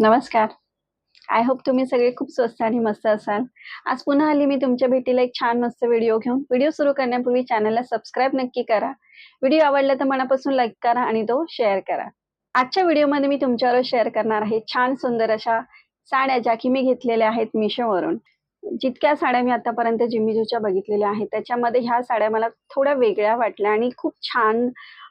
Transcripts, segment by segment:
नमस्कार. I hope तुम्ही सगळे खूप स्वस्त आणि मस्त असाल. आज पुन्हा आली मी तुमच्या भेटीला एक छान मस्त व्हिडिओ घेऊन. व्हिडिओ सुरू करण्यापूर्वी चॅनलला सबस्क्राईब नक्की करा. व्हिडिओ आवडला तर मनापासून लाईक करा आणि तो शेअर करा. आजच्या व्हिडिओमध्ये मी तुमच्यावर शेअर करणार आहे छान सुंदर अशा साड्या ज्या की मी घेतलेल्या आहेत मिशोवरून. जितक्या साड्या मी आतापर्यंत जिमिजूच्या बघितलेल्या आहेत त्याच्यामध्ये ह्या साड्या मला थोड्या वेगळ्या वाटल्या आणि खूप छान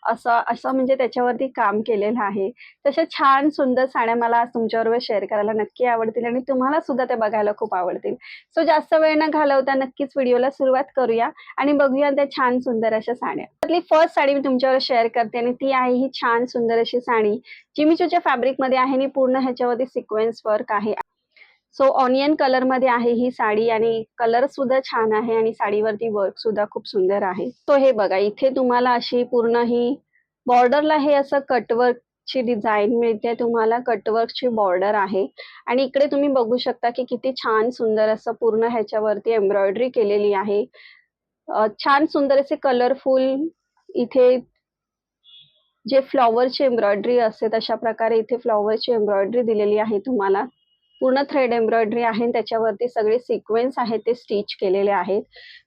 असं असं म्हणजे त्याच्यावरती काम केलेलं आहे. तशा छान सुंदर साड्या मला आज तुमच्याबरोबर शेअर करायला नक्की आवडतील आणि तुम्हाला सुद्धा ते बघायला खूप आवडतील. सो जास्त वेळ न घालवता नक्कीच व्हिडिओला सुरुवात करूया आणि बघूया त्या छान सुंदर अशा साड्या. त्यातली फर्स्ट साडी मी तुमच्यावर शेअर करते आणि ती आहे ही छान सुंदर अशी साडी. जिमिचूच्या फॅब्रिकमध्ये आहे आणि पूर्ण ह्याच्यावरती सिक्वेन्स वर्क आहे. सो ऑनियन कलरमध्ये आहे ही साडी आणि कलर सुद्धा छान आहे आणि साडीवरती वर्क सुद्धा खूप सुंदर आहे. सो हे बघा इथे तुम्हाला अशी पूर्ण ही बॉर्डरला हे असं कटवर्क ची डिझाईन मिळते तुम्हाला कटवर्कची बॉर्डर आहे. आणि इकडे तुम्ही बघू शकता की किती छान सुंदर असं पूर्ण ह्याच्यावरती एम्ब्रॉयडरी केलेली आहे. छान सुंदर असे कलरफुल इथे जे फ्लॉवरची एम्ब्रॉयडरी असते तशा प्रकारे इथे फ्लॉवरची एम्ब्रॉयडरी दिलेली आहे तुम्हाला. पूर्ण थ्रेड एम्ब्रॉयडरी आहे आणि त्याच्यावरती सगळे सिक्वेन्स आहेत ते स्टिच केलेले आहेत.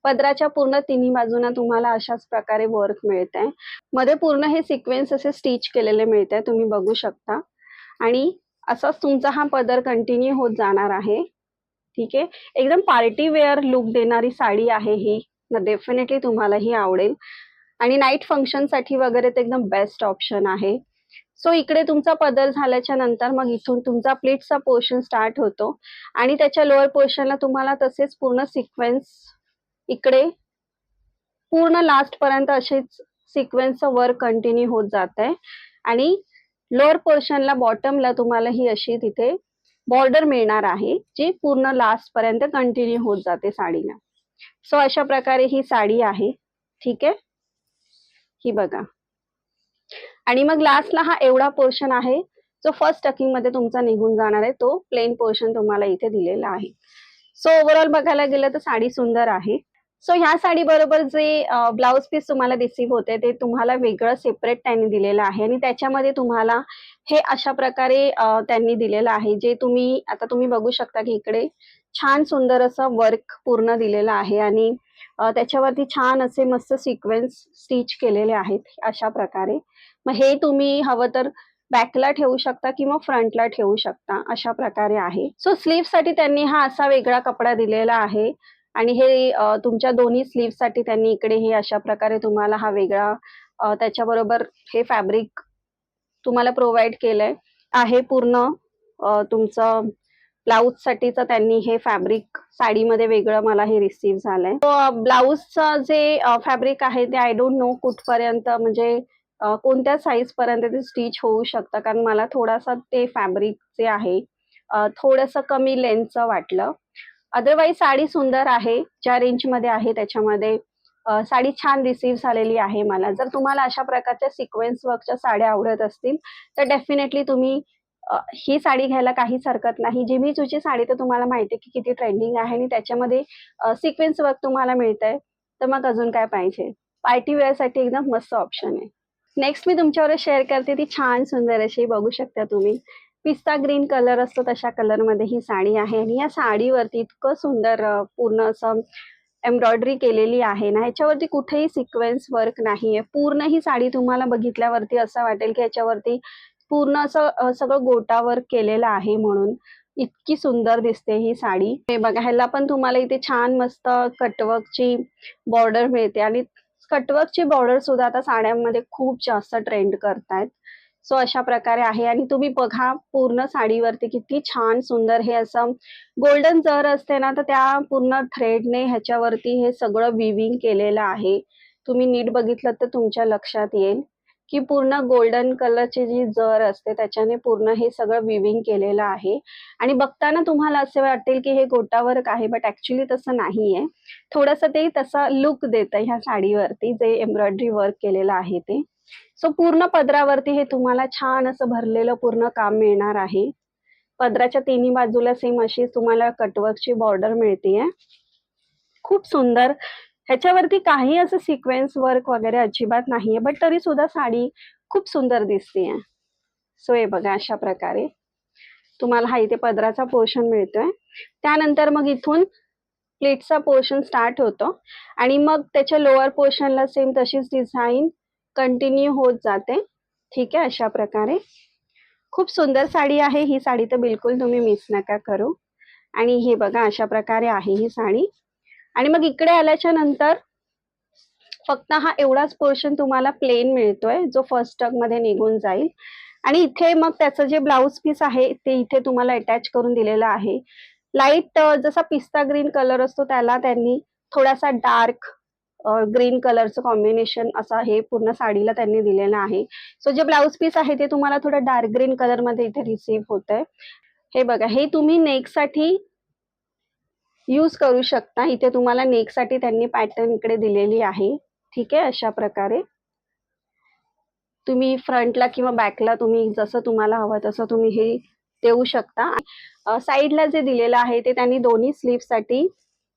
पदराच्या पूर्ण तिन्ही बाजूना तुम्हाला अशाच प्रकारे वर्क मिळत आहे मध्ये पूर्ण हे सिक्वेन्स असे स्टिच केलेले मिळत आहे तुम्ही बघू शकता. आणि असाच तुमचा हा पदर कंटिन्यू होत जाणार आहे. ठीक आहे? एकदम पार्टी वेअर लुक देणारी साडी आहे ही. डेफिनेटली तुम्हाला ही आवडेल. आणि नाईट फंक्शनसाठी वगैरे ते एकदम बेस्ट ऑप्शन आहे. सो इकडे तुमचा पदर झाल्याच्यानंतर मग इथून तुमचा प्लेटचा पोर्शन स्टार्ट होतो. आणि त्याच्या लोअर पोर्शनला तुम्हाला तसेच पूर्ण सिक्वेन्स इकडे पूर्ण लास्ट पर्यंत असेच सिक्वेन्सचं वर्क कंटिन्यू होत जात आहे आणि लोअर पोर्शनला बॉटमला तुम्हाला ही अशी तिथे बॉर्डर मिळणार आहे जी पूर्ण लास्ट पर्यंत कंटिन्यू होत जाते साडीला. सो अशा प्रकारे ही साडी आहे. ठीक आहे? ही बघा. आणि मग लास्टला हा एवढा पोर्शन आहे जो फर्स्ट टकिंगमध्ये तुमचा निघून जाणार आहे तो प्लेन पोर्शन तुम्हाला इथे दिलेला आहे. सो ओव्हरऑल बघायला गेलं तर साडी सुंदर आहे. सो ह्या साडी बरोबर जे ब्लाउज पीस तुम्हाला रिसीव्ह होते ते तुम्हाला वेगळं सेपरेट त्यांनी दिलेलं आहे. आणि त्याच्यामध्ये तुम्हाला हे अशा प्रकारे त्यांनी दिलेलं आहे जे तुम्ही आता तुम्ही बघू शकता की इकडे छान सुंदर असं वर्क पूर्ण दिलेलं आहे. आणि त्याच्यावरती छान असे मस्त सिक्वेन्स स्टिच केलेले आहेत अशा प्रकारे. मग हे तुम्ही हवं तर बॅकला ठेवू शकता किंवा फ्रंटला ठेवू शकता अशा प्रकारे आहे. सो स्लीव्हसाठी साठी त्यांनी हा असा वेगळा कपडा दिलेला आहे आणि हे तुमच्या दोन्ही स्लीव्हसाठी साठी त्यांनी इकडे हे अशा प्रकारे तुम्हाला हा वेगळा त्याच्याबरोबर हे फॅब्रिक तुम्हाला प्रोव्हाइड केलंय. आहे पूर्ण तुमचं ब्लाऊजसाठीचं त्यांनी हे फॅब्रिक साडीमध्ये वेगळं मला हे रिसीव्ह झालंय. ब्लाऊजचं जे फॅब्रिक आहे ते आय डोंट नो कुठपर्यंत म्हणजे कोणत्या साईज पर्यंत ते स्टिच होऊ शकतं? कारण मला थोडासा ते फॅब्रिक जे आहे थोडंसं कमी लेंथचं वाटलं. अदरवाईज साडी सुंदर आहे ज्या रेंजमध्ये आहे त्याच्यामध्ये साडी छान रिसीव्ह झालेली आहे मला. जर तुम्हाला अशा प्रकारच्या सिक्वेन्स वर्कच्या साड्या आवडत असतील तर डेफिनेटली तुम्ही ही साडी घ्यायला काहीच हरकत नाही. जिमीचूची साडी तर तुम्हाला माहिती आहे की किती ट्रेंडिंग आहे आणि त्याच्यामध्ये सिक्वेन्स वर्क तुम्हाला मिळतंय. तर मग अजून काय पाहिजे? पार्टी वेअरसाठी एकदम मस्त ऑप्शन आहे. नेक्स्ट मी तुमच्यावर शेअर करते ती छान सुंदर अशी बघू शकता तुम्ही. पिस्ता ग्रीन कलर असतो तशा कलरमध्ये ही साडी आहे. आणि या साडीवरती इतकं सुंदर पूर्ण असं एम्ब्रॉयडरी केलेली आहे ना ह्याच्यावरती कुठेही सिक्वेन्स वर्क नाहीये. पूर्ण ही साडी तुम्हाला बघितल्यावरती असं वाटेल की ह्याच्यावरती पूर्ण असं सगळं गोटावर केलेलं आहे म्हणून. इतकी सुंदर दिसते ही साडी. हे बघा ह्याला पण तुम्हाला इथे छान मस्त कटवर्कची बॉर्डर मिळते आणि कटवर्कची बॉर्डर सुद्धा आता साड्यांमध्ये खूप जास्त ट्रेंड करतायत. सो अशा प्रकारे आहे आणि तुम्ही बघा पूर्ण साडीवरती किती छान सुंदर हे असं गोल्डन जर असते ना तर त्या पूर्ण थ्रेडने ह्याच्यावरती हे सगळं विविंग केलेलं आहे. तुम्ही नीट बघितलं तर तुमच्या लक्षात येईल. की पूर्ण गोल्डन कलरची जी जर असते त्याच्याने पूर्ण हे सगळं विविंग केलेलं आहे. आणि बघताना तुम्हाला असे वाटेल की हे गोटा वर्क आहे बट ऍक्च्युली तसं नाहीये. थोडंसं ते तसा लुक देतं ह्या साडीवरती जे एम्ब्रॉयडरी वर्क केलेलं आहे ते. सो पूर्ण पदरावरती हे तुम्हाला छान असं भरलेलं पूर्ण काम मिळणार आहे. पदराच्या तिन्ही बाजूला सेम अशी तुम्हाला कटवर्कची बॉर्डर मिळते खूप सुंदर ह्याच्यावरती काही असं सिक्वेन्स वर्क वगैरे अजिबात नाहीये बट तरी सुद्धा साडी खूप सुंदर दिसते सो हे बघा अशा प्रकारे. तुम्हाला हा इथे पदराचा पोर्शन मिळतोय. त्यानंतर मग इथून प्लेटचा पोर्शन स्टार्ट होतो. आणि मग त्याच्या लोअर पोर्शनला सेम तशीच डिझाईन कंटिन्यू होत जाते. ठीक आहे? अशा प्रकारे. खूप सुंदर साडी आहे. ही साडी तर बिलकुल तुम्ही मिस नका करू. आणि हे बघा अशा प्रकारे आहे ही साडी. आणि मग इकडे आल्याच्यानंतर फक्त हा एवढाच पोर्शन तुम्हाला प्लेन मिळतोय जो फर्स्ट टगमध्ये निघून जाईल. आणि इथे मग त्याचं जे ब्लाऊज पीस आहे ते इथे तुम्हाला अटॅच करून दिलेलं आहे. लाइट जसा पिस्ता ग्रीन कलर असतो त्याला त्यांनी थोडासा डार्क ग्रीन कलरचं कॉम्बिनेशन असा हे पूर्ण साडीला त्यांनी दिलेलं आहे. सो जे ब्लाऊज पीस आहे ते तुम्हाला थोडं डार्क ग्रीन कलरमध्ये इथे रिसीव्ह होत आहे हे बघा हे तुम्ही नेकसाठी यूज करू शकता. इथे तुम्हाला नेकसाठी त्यांनी पॅटर्न इकडे दिलेली आहे. ठीक आहे? अशा प्रकारे. तुम्ही फ्रंटला किंवा बॅकला तुम्ही जसं तुम्हाला हवं तसं तुम्ही हे देऊ शकता. साईडला जे दिलेलं आहे ते त्यांनी दोन्ही स्लीवसाठी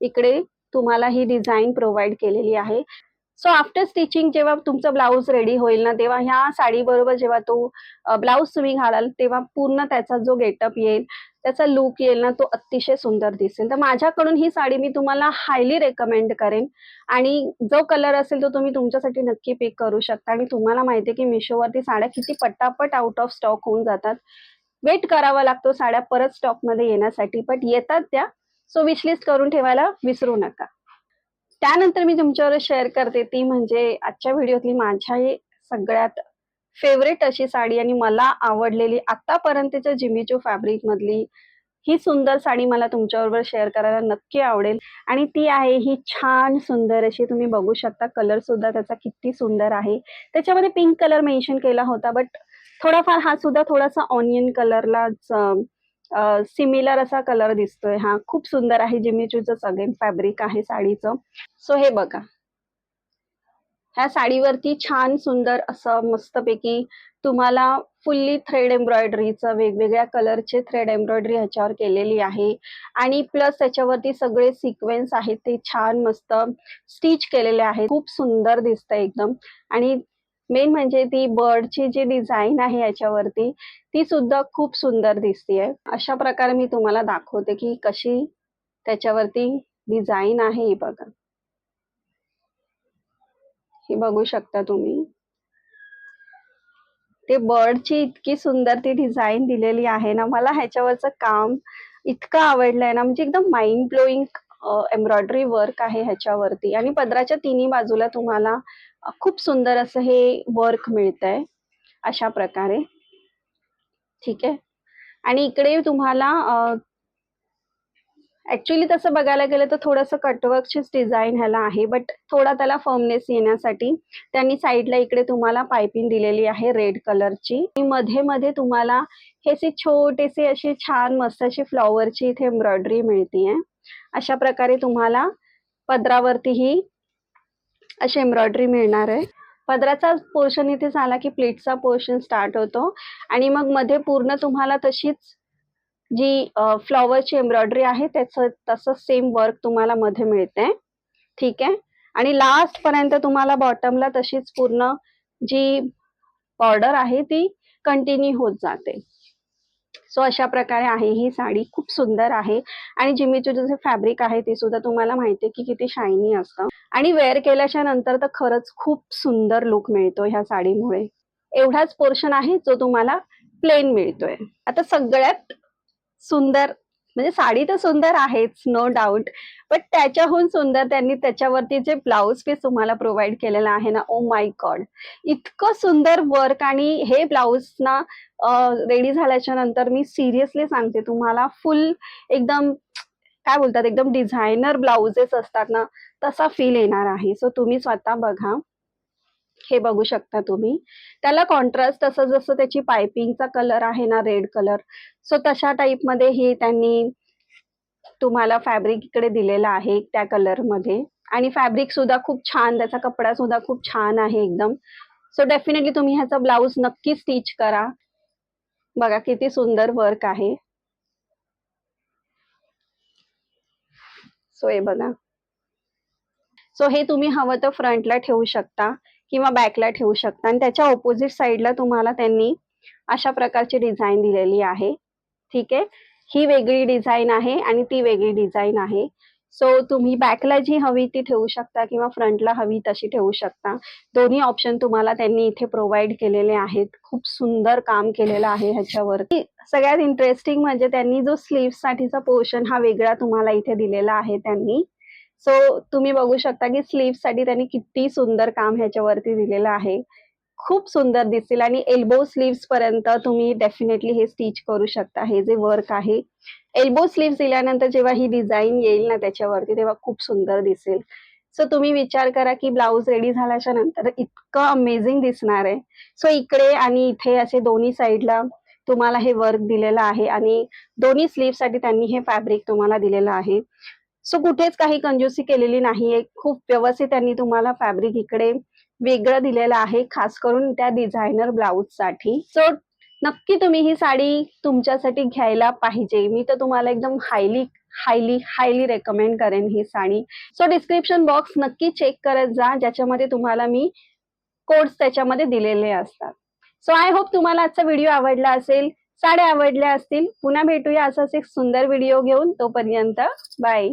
इकडे तुम्हाला ही डिझाईन प्रोव्हाइड केलेली आहे. सो आफ्टर स्टिचिंग जेव्हा तुमचं ब्लाऊज रेडी होईल ना तेव्हा ह्या साडी बरोबर जेव्हा तो ब्लाऊज तुम्ही घालाल तेव्हा पूर्ण त्याचा जो गेटअप येईल त्याचा लुक येईल ना तो अतिशय सुंदर दिसेल. तर माझ्याकडून ही साडी मी तुम्हाला हायली रेकमेंड करेन. आणि जो कलर असेल तो तुम्ही तुमच्यासाठी नक्की पिक करू शकता. आणि तुम्हाला माहिती आहे की मिशोवरती साड्या किती पटापट आउट ऑफ स्टॉक होऊन जातात. वेट करावा लागतो साड्या परत स्टॉकमध्ये येण्यासाठी. बट येतात त्या. सो विशलिस्ट करून ठेवायला विसरू नका. त्यानंतर मी तुमच्यावर शेअर करते ती म्हणजे आजच्या व्हिडिओतली माझ्या सगळ्यात फेवरेट अशी साडी आणि मला आवडलेली आतापर्यंतच्या जिमीचू फॅब्रिक मधली ही सुंदर साडी मला तुमच्याबरोबर शेअर करायला नक्की आवडेल. आणि ती आहे ही छान सुंदर अशी तुम्ही बघू शकता कलर सुद्धा त्याचा किती सुंदर आहे. त्याच्यामध्ये पिंक कलर मेन्शन केला होता बट थोडाफार हा सुद्धा थोडासा ऑनियन कलरलाच सिमिलर असा कलर दिसतोय. हा खूप सुंदर आहे जिमीचूचं अगेन फॅब्रिक आहे साडीचं. सो हे बघा. ह्या साडीवरती छान सुंदर असं मस्तपैकी तुम्हाला फुल्ली थ्रेड एम्ब्रॉयडरीचं वेगवेगळ्या कलरचे थ्रेड एम्ब्रॉयडरी ह्याच्यावर केलेली आहे. आणि प्लस त्याच्यावरती सगळे सिक्वेन्स आहेत ते छान मस्त स्टिच केलेले आहेत. खूप सुंदर दिसतंय एकदम. आणि मेन म्हणजे ती बर्डची जी डिझाईन आहे याच्यावरती ती सुद्धा खूप सुंदर दिसतीये. अशा प्रकारे मी तुम्हाला दाखवते की कशी त्याच्यावरती डिझाईन आहे बघा. हे बघू शकता तुम्ही. ते बर्डची इतकी सुंदर ती डिझाईन दिलेली आहे ना मला ह्याच्यावरचं काम इतकं आवडलंय ना म्हणजे एकदम माइंड ब्लोईंग एम्ब्रॉयडरी वर्क आहे ह्याच्यावरती. आणि पदराच्या तिन्ही बाजूला तुम्हाला खूप सुंदर असं हे वर्क मिळतंय अशा प्रकारे. ठीक आहे? आणि इकडे तुम्हाला ऍक्च्युली तसं बघायला गेलं तर थोडंसं कटवर्कचीच डिझाईन ह्याला आहे बट थोडा त्याला फर्मनेस येण्यासाठी त्यांनी साईडला इकडे तुम्हाला पायपिंग दिलेली आहे रेड कलरची मध्ये मध्ये तुम्हाला हे असे छोटेसे असे छान मस्त अशी फ्लॉवरची इथे एम्ब्रॉयडरी मिळतीये. अशा प्रकारे तुम्हाला पदरावरती ही अशी एम्ब्रॉयडरी मिळणार आहे. पदराचा पोर्शन इथे झाला की प्लेटचा पोर्शन स्टार्ट होतो. आणि मग मध्ये पूर्ण तुम्हाला तशीच जी फ्लॉवरची एम्ब्रॉयडरी आहे त्याचं तसं सेम वर्क तुम्हाला मध्ये मिळते. ठीक आहे? आणि लास्ट पर्यंत तुम्हाला बॉटमला तशीच पूर्ण जी बॉर्डर आहे ती कंटिन्यू होत जाते. सो अशा प्रकारे आहे ही साडी. खूप सुंदर आहे. आणि जिमीचं जे फॅब्रिक आहे ते सुद्धा तुम्हाला माहिती आहे की किती शायनी असतं. आणि वेअर केल्याच्यानंतर तर खरंच खूप सुंदर लुक मिळतो ह्या साडीमुळे. एवढाच पोर्शन आहे जो तुम्हाला प्लेन मिळतोय. आता सगळ्यात सुंदर म्हणजे साडी तर सुंदर आहेच नो डाऊट बट त्याच्याहून सुंदर त्यांनी त्याच्यावरती जे ब्लाऊज पीस तुम्हाला प्रोव्हाइड केलेलं आहे ना ओ माय गॉड इतकं सुंदर वर्क आणि हे ब्लाऊज ना रेडी झाल्याच्यानंतर मी सिरियसली सांगते तुम्हाला फुल एकदम काय बोलतात एकदम डिझायनर ब्लाउजेस असतात ना तसा फील येणार आहे. सो तुम्ही स्वतः बघा. हे बघू शकता तुम्ही. त्याला कॉन्ट्रास्ट असं जसं त्याची पायपिंगचा कलर आहे ना रेड कलर सो तशा टाईपमध्ये ही त्यांनी तुम्हाला फॅब्रिक इकडे दिलेला आहे त्या कलरमध्ये. आणि फॅब्रिक सुद्धा खूप छान त्याचा कपडा सुद्धा खूप छान आहे एकदम. सो डेफिनेटली तुम्ही ह्याचा ब्लाऊज नक्की स्टिच करा. बघा किती सुंदर वर्क आहे. सो हे बघा. सो हे तुम्ही हवं तर फ्रंटला ठेवू शकता. किंवा बॅकला ठेवू शकता. आणि त्याच्या ऑपोजिट साईडला तुम्हाला त्यांनी अशा प्रकारची डिझाईन दिलेली आहे. ठीक आहे? ही वेगळी डिझाईन आहे आणि ती वेगळी डिझाईन आहे. सो तुम्ही बॅकला जी हवी ती ठेवू शकता किंवा फ्रंटला हवी तशी ठेवू शकता. दोन्ही ऑप्शन तुम्हाला त्यांनी इथे प्रोव्हाइड केलेले आहेत. खूप सुंदर काम केलेलं आहे ह्याच्यावरती. सगळ्यात इंटरेस्टिंग म्हणजे त्यांनी जो स्लीव्ह साठीचा पोर्शन हा वेगळा तुम्हाला इथे दिलेला आहे त्यांनी. सो तुम्ही बघू शकता की स्लीव्हसाठी त्यांनी किती सुंदर काम ह्याच्यावरती दिलेलं आहे. खूप सुंदर दिसतील आणि एल्बो स्लीव्स पर्यंत तुम्ही डेफिनेटली हे स्टिच करू शकता. हे जे वर्क आहे. एल्बो स्लीव्स दिल्यानंतर जेव्हा ही डिझाईन येईल ना त्याच्यावरती तेव्हा खूप सुंदर दिसेल. सो तुम्ही विचार करा की ब्लाऊज रेडी झाल्याच्यानंतर इतकं अमेझिंग दिसणार आहे. सो इकडे आणि इथे असे दोन्ही साईडला तुम्हाला हे वर्क दिलेलं आहे आणि दोन्ही स्लीव्हसाठी त्यांनी हे फॅब्रिक तुम्हाला दिलेलं आहे. सो कुठेच काही कंजूसी केलेली नाहीये. खूप व्यवस्थित त्यांनी तुम्हाला फॅब्रिक इकडे वेगळं दिलेलं आहे खास करून त्या डिझायनर ब्लाऊजसाठी. सो नक्की तुम्ही ही साडी तुमच्यासाठी घ्यायला पाहिजे. मी तर तुम्हाला एकदम हायली हायली हायली रेकमेंड करेन ही साडी. सो डिस्क्रिप्शन बॉक्स नक्की चेक करत जा. ज्याच्यामध्ये तुम्हाला मी कोड्स त्याच्यामध्ये दिलेले असतात. सो आय होप तुम्हाला आजचा व्हिडिओ आवडला असेल. साड्या आवडल्या असतील. पुन्हा भेटूया असाच एक सुंदर व्हिडिओ घेऊन. तोपर्यंत बाय